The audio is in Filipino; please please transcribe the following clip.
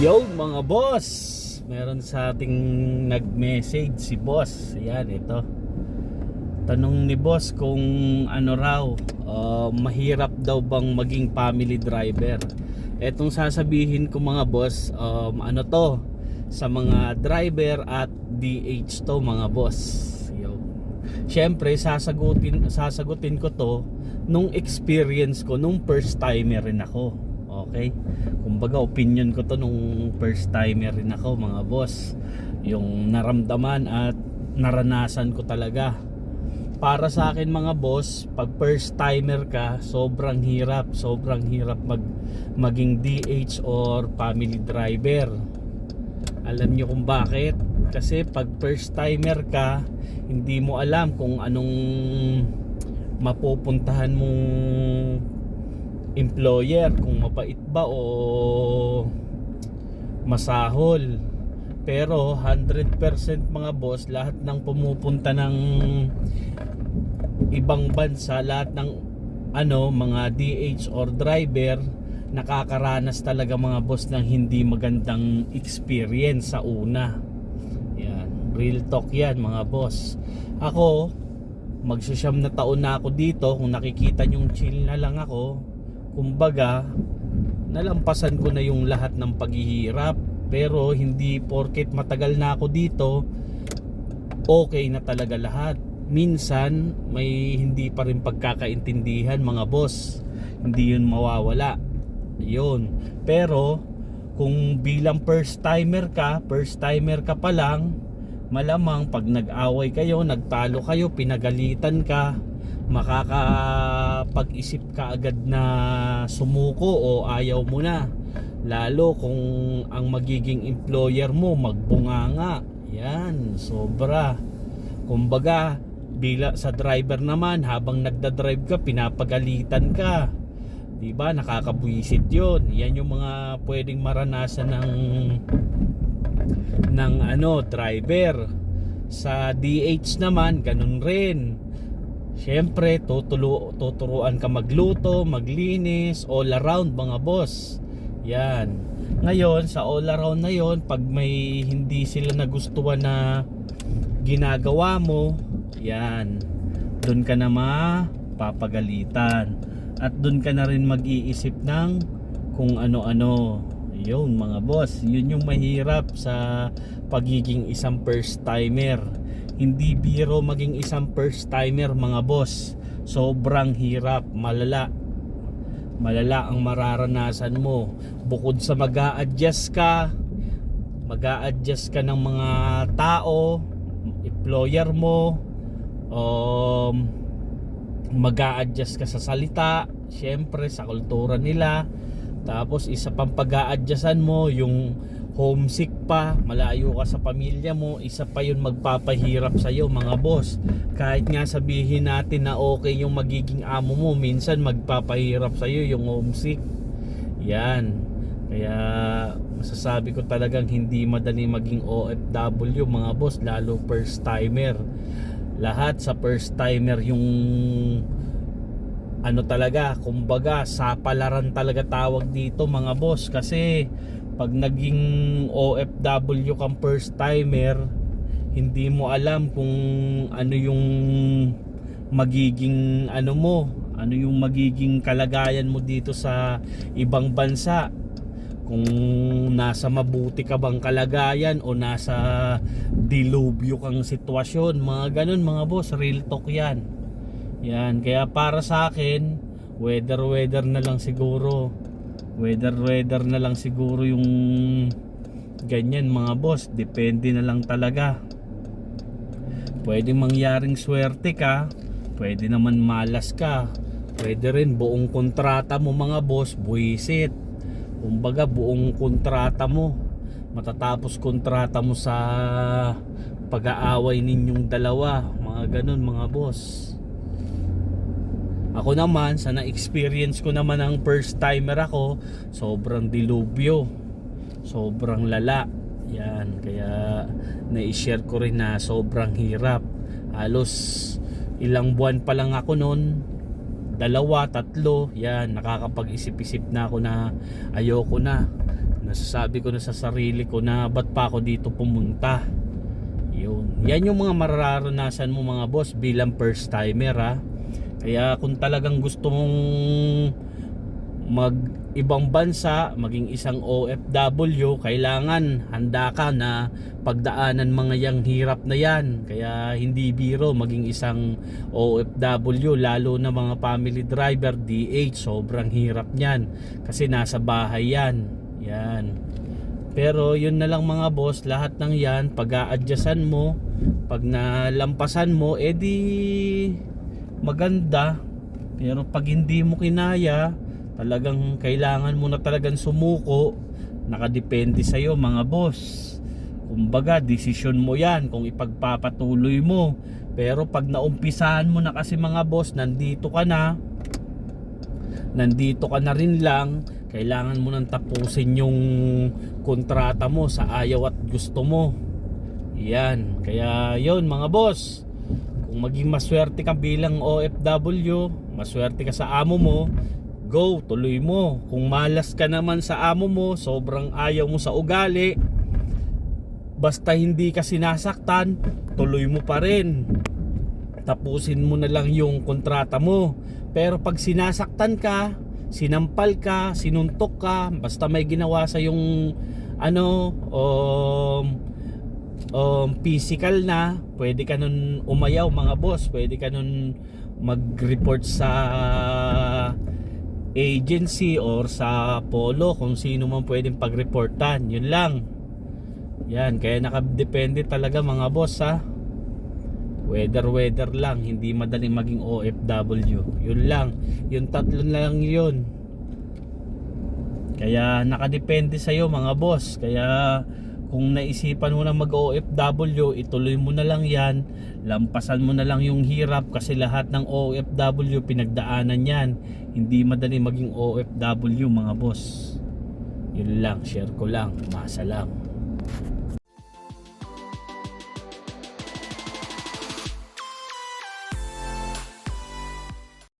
Yo mga boss! Meron sa ating nag-message si boss. Ayan ito. Tanong ni boss kung ano raw uh, Mahirap daw bang maging family driver. Etong sasabihin ko mga boss um, Ano to Sa mga driver at DH to mga boss. Yo. Siyempre sasagutin, sasagutin ko to Nung experience ko Nung first timer rin ako Okay? Kumbaga opinion ko to nung first timer rin ako mga boss. Yung naramdaman at naranasan ko talaga. Para sa akin mga boss, pag first timer ka, sobrang hirap, sobrang hirap mag maging DH or family driver. Alam niyo kung bakit? Kasi pag first timer ka, hindi mo alam kung anong mapupuntahan mong employer kung mapait ba o masahol. Pero 100% mga boss lahat ng pumupunta ng ibang bansa lahat ng ano mga DH or driver nakakaranas talaga mga boss ng hindi magandang experience sa una. Yan real talk yan mga boss. Ako magsasyam na taon na ako dito. Kung nakikita nyong chill na lang ako kumbaga nalampasan ko na yung lahat ng paghihirap. Pero hindi porket matagal na ako dito okay na talaga lahat. Minsan may hindi pa rin pagkakaintindihan mga boss. Hindi yun mawawala. Yun. Pero kung bilang first timer ka first timer ka pa lang malamang pag nag-away kayo nagtalo kayo pinagalitan ka makakapag-isip ka agad na sumuko o ayaw mo na. Lalo kung ang magiging employer mo magbunganga yan sobra. Kumbaga bila sa driver naman habang nagda-drive ka pinapagalitan ka. Di ba? Nakakabwisit yon yan yung mga pwedeng maranasan ng ng ano driver. Sa DH naman ganun rin Siyempre, tutulu, tuturuan ka magluto, maglinis, all around mga boss. Yan. Ngayon, sa all around na yon, pag may hindi sila nagustuhan na ginagawa mo, yan. Doon ka na mapapagalitan. At doon ka na rin mag-iisip ng kung ano-ano. Yun mga boss, yun yung mahirap sa pagiging isang first timer hindi biro maging isang first timer mga boss. Sobrang hirap malala. Malala ang mararanasan mo. Bukod sa mag adjust ka mag adjust ka ng mga tao employer mo um, mag adjust ka sa salita syempre sa kultura nila. Tapos isa pang pag adjustan mo yung homesick pa, malayo ka sa pamilya mo, isa pa yun magpapahirap sa iyo mga boss. Kahit nga sabihin natin na okay yung magiging amo mo, minsan magpapahirap sa iyo yung homesick. Yan. Kaya masasabi ko talagang hindi madali maging OFW mga boss, lalo first timer. Lahat sa first timer yung ano talaga, kumbaga sa palaran talaga tawag dito mga boss kasi pag naging OFW kang first timer hindi mo alam kung ano yung magiging ano mo ano yung magiging kalagayan mo dito sa ibang bansa. Kung nasa mabuti ka bang kalagayan o nasa dilubyo kang sitwasyon mga ganun mga boss real talk yan. Yan kaya para sa akin weather weather na lang siguro weather weather na lang siguro yung ganyan mga boss. Depende na lang talaga. Pwede mangyaring swerte ka pwede naman malas ka. Pwede rin buong kontrata mo mga boss buwisit kumbaga buong kontrata mo. Matatapos kontrata mo sa pag-aaway ninyong dalawa. Mga ganun mga boss ako naman, sa na-experience ko naman ang first timer ako, sobrang dilubyo. Sobrang lala. Yan, kaya na-share ko rin na sobrang hirap. Halos ilang buwan pa lang ako noon, dalawa, tatlo, yan, nakakapag-isip-isip na ako na ayoko na nasasabi ko na sa sarili ko na ba't pa ako dito pumunta. Yun. Yan yung mga mararanasan mo mga boss bilang first timer ha. Kaya kung talagang gusto mong mag ibang bansa, maging isang OFW, kailangan handa ka na pagdaanan mga yang hirap na yan. Kaya hindi biro maging isang OFW, lalo na mga family driver, DH, sobrang hirap niyan. Kasi nasa bahay yan. Yan. Pero yun na lang mga boss, lahat ng yan, pag a-adjustan mo, pag nalampasan mo, edi maganda. Pero pag hindi mo kinaya, talagang kailangan mo na talagang sumuko. Nakadepende sa iyo mga boss. Kumbaga, desisyon mo yan kung ipagpapatuloy mo. Pero pag naumpisahan mo na kasi mga boss, nandito ka na, nandito ka na rin lang, kailangan mo nang tapusin yung kontrata mo sa ayaw at gusto mo. Yan. Kaya yon mga boss. Kung maging maswerte ka bilang OFW, maswerte ka sa amo mo, go, tuloy mo. Kung malas ka naman sa amo mo, sobrang ayaw mo sa ugali, basta hindi ka sinasaktan, tuloy mo pa rin. Tapusin mo na lang yung kontrata mo. Pero pag sinasaktan ka, sinampal ka, sinuntok ka, basta may ginawa sa yung ano, um, um, physical na, pwede ka nun umayaw mga boss, pwede ka nun mag-report sa agency or sa polo kung sino man pwedeng pag-reportan. Yun lang. Yan, kaya nakadepende talaga mga boss ha. Weather weather lang, hindi madaling maging OFW. Yun lang. Yung tatlo lang yun. Kaya nakadepende sa iyo mga boss. Kaya kung naisipan mo na mag-OFW, ituloy mo na lang yan. Lampasan mo na lang yung hirap kasi lahat ng OFW pinagdaanan yan. Hindi madali maging OFW mga boss. Yun lang, share ko lang. Masa lang.